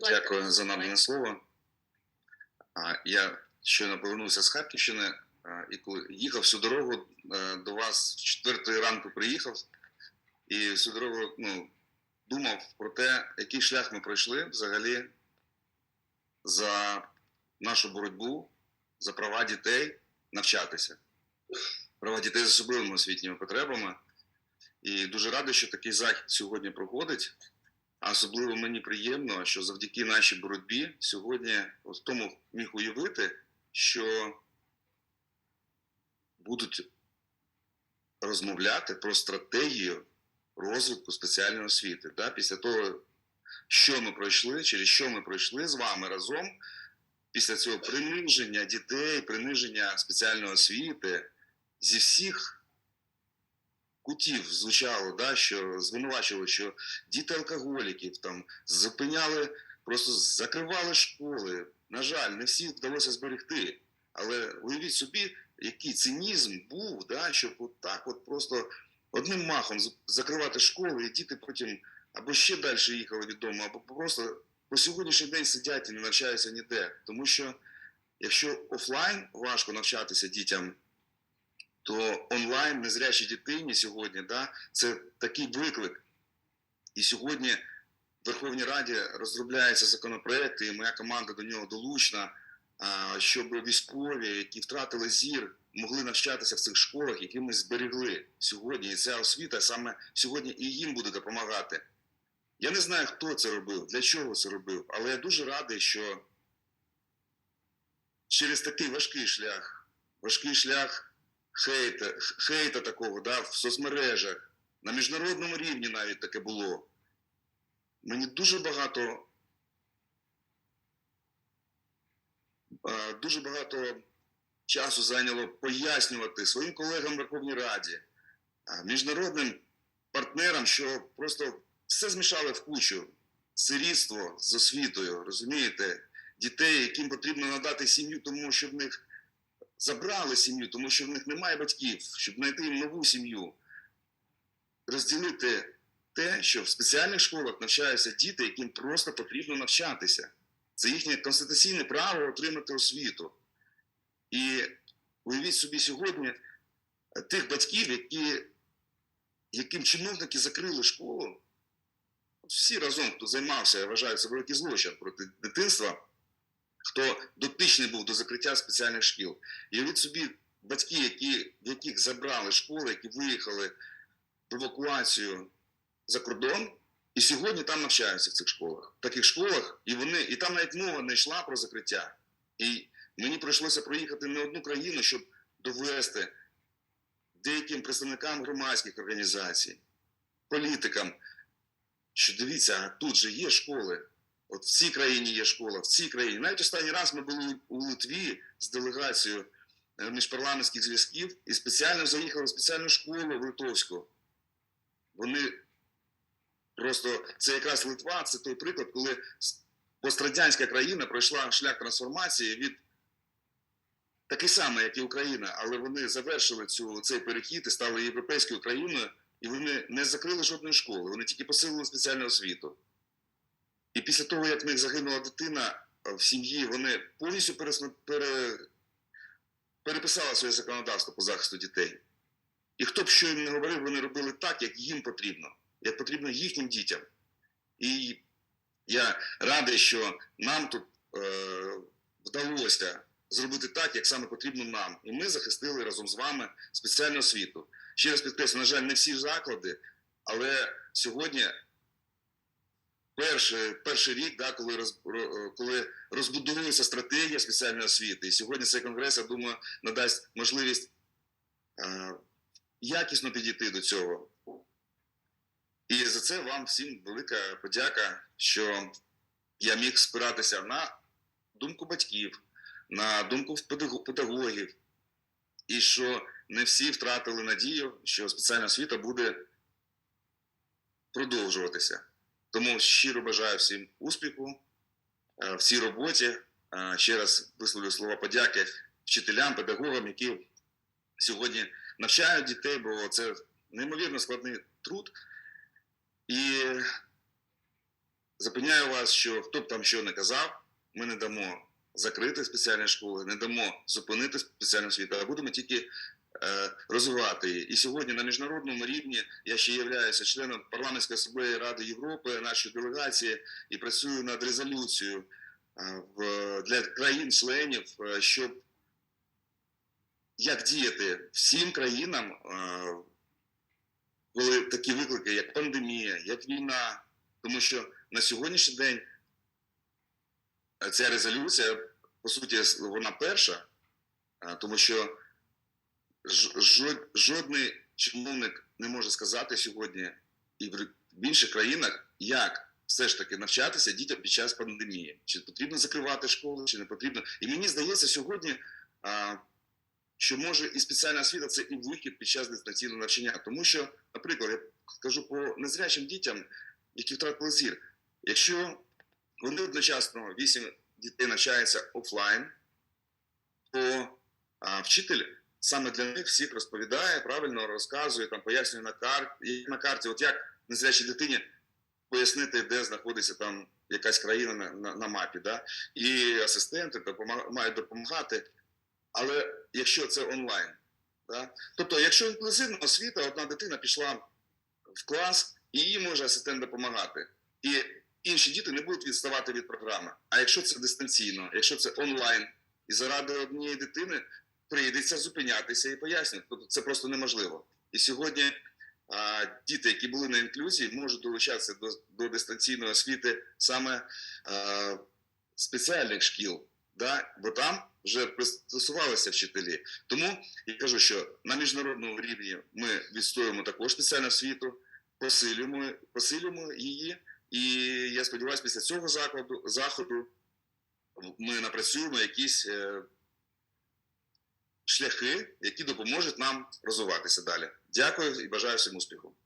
Дякую за надане слово. Я щойно повернувся з Харківщини і коли їхав всю дорогу е, до вас в четвертої ранку приїхав і всю дорогу ну, думав про те, який шлях ми пройшли взагалі за нашу боротьбу за права дітей навчатися, права дітей з особливими освітніми потребами. І дуже радий, що такий захід сьогодні проходить. А особливо мені приємно, що завдяки нашій боротьбі сьогодні от тому міг уявити, що будуть розмовляти про стратегію розвитку спеціальної освіти. Да? Після того, що ми пройшли, через що ми пройшли з вами разом, після цього приниження дітей, приниження спеціальної освіти зі всіх кутів звучало, да, що звинувачували, що діти алкоголіків там зупиняли, просто закривали школи. На жаль, не всіх вдалося зберегти. Але уявіть собі, який цинізм був, да, щоб от так от просто одним махом закривати школи, і діти потім або ще далі їхали від дому, або просто по сьогоднішній день сидять і не навчаються ніде. Тому що якщо офлайн важко навчатися дітям, то онлайн незрячій дитині сьогодні да, це такий виклик. І сьогодні в Верховній Раді розробляється законопроект, і моя команда до нього долучна, щоб військові, які втратили зір, могли навчатися в цих школах, які ми зберегли сьогодні. І ця освіта саме сьогодні і їм буде допомагати. Я не знаю, хто це робив, для чого це робив, але я дуже радий, що через такий важкий шлях, важкий шлях хейта, хейта такого да, в соцмережах, на міжнародному рівні навіть таке було. Мені дуже багато дуже багато часу зайняло пояснювати своїм колегам в Верховній Раді, міжнародним партнерам, що просто все змішали в кучу. Сирітство з освітою, розумієте? Дітей, яким потрібно надати сім'ю, тому що в них забрали сім'ю, тому що в них немає батьків, щоб знайти їм нову сім'ю. Розділити те, що в спеціальних школах навчаються діти, яким просто потрібно навчатися. Це їхнє конституційне право отримати освіту. І уявіть собі сьогодні е, тих батьків, які, яким чиновники закрили школу. Всі разом, хто займався, я вважаю, це великий злочин проти дитинства, хто дотичний був до закриття спеціальних шкіл. І уявіть собі батьки, які, яких забрали школи, які виїхали в евакуацію за кордон, і сьогодні там навчаються в цих школах, в таких школах, і вони, і там навіть мова не йшла про закриття. І мені прийшлося проїхати не одну країну, щоб довести деяким представникам громадських організацій, політикам, що дивіться, а тут же є школи. От в цій країні є школа, в цій країні. Навіть останній раз ми були у Литві з делегацією е, міжпарламентських зв'язків і спеціально заїхали в спеціальну школу в Литовську. Вони просто це якраз Литва, це той приклад, коли пострадянська країна пройшла шлях трансформації від такий самий, як і Україна, але вони завершили цю, цей перехід і стали європейською країною, і вони не закрили жодної школи, вони тільки посилили спеціальну освіту. І після того, як в них загинула дитина е, в сім'ї, вони повністю пере... переписали своє законодавство по захисту дітей. І хто б що їм не говорив, вони робили так, як їм потрібно, як потрібно їхнім дітям. І я радий, що нам тут е, вдалося зробити так, як саме потрібно нам. І ми захистили разом з вами спеціальну освіту. Ще раз підкреслю, на жаль, не всі заклади, але сьогодні перший, перший рік, да, коли, роз, коли розбудовується стратегія спеціальної освіти, і сьогодні цей конгрес, я думаю, надасть можливість е, якісно підійти до цього. І за це вам всім велика подяка, що я міг спиратися на думку батьків, на думку педагогів, і що не всі втратили надію, що спеціальна освіта буде продовжуватися. Тому щиро бажаю всім успіху е, в цій роботі. Е, Ще раз висловлю слова подяки вчителям, педагогам, які сьогодні навчають дітей, бо це неймовірно складний труд. І запевняю вас, що хто б там що не казав, ми не дамо закрити спеціальні школи, не дамо зупинити спеціальну освіту, а будемо тільки розвивати її. І сьогодні на міжнародному рівні я ще являюся членом парламентської асамблеї Ради Європи, нашої делегації, і працюю над резолюцією е, для країн-членів, е, щоб як діяти всім країнам, е, коли такі виклики, як пандемія, як війна, тому що на сьогоднішній день е, ця резолюція, по суті, вона перша, е, тому що жодний чиновник не може сказати сьогодні і в інших країнах, як все ж таки навчатися дітям під час пандемії. Чи потрібно закривати школи, чи не потрібно. І мені здається, сьогодні, що може і спеціальна освіта це і вихід під час дистанційного навчання. Тому що, наприклад, я скажу по незрячим дітям, які втратили зір, якщо вони одночасно 8 дітей навчаються офлайн, то а, вчитель саме для них всіх розповідає, правильно розказує, там пояснює на карті, на карті, от як незрячій дитині пояснити, де знаходиться там якась країна на, на, на мапі. Да? І асистенти допомаг, мають допомагати. Але якщо це онлайн, да? тобто, якщо інклюзивна освіта, одна дитина пішла в клас, і їй може асистент допомагати. І інші діти не будуть відставати від програми. А якщо це дистанційно, якщо це онлайн, і заради однієї дитини прийдеться зупинятися і пояснювати. Тобто це просто неможливо. І сьогодні а, діти, які були на інклюзії, можуть долучатися до, до дистанційної освіти саме а, спеціальних шкіл, да? бо там вже пристосувалися вчителі. Тому я кажу, що на міжнародному рівні ми відстоюємо також спеціальну освіту, посилюємо, посилюємо її. І я сподіваюся, після цього закладу, заходу ми напрацюємо якісь е, шляхи, які допоможуть нам розвиватися далі. Дякую і бажаю всім успіху.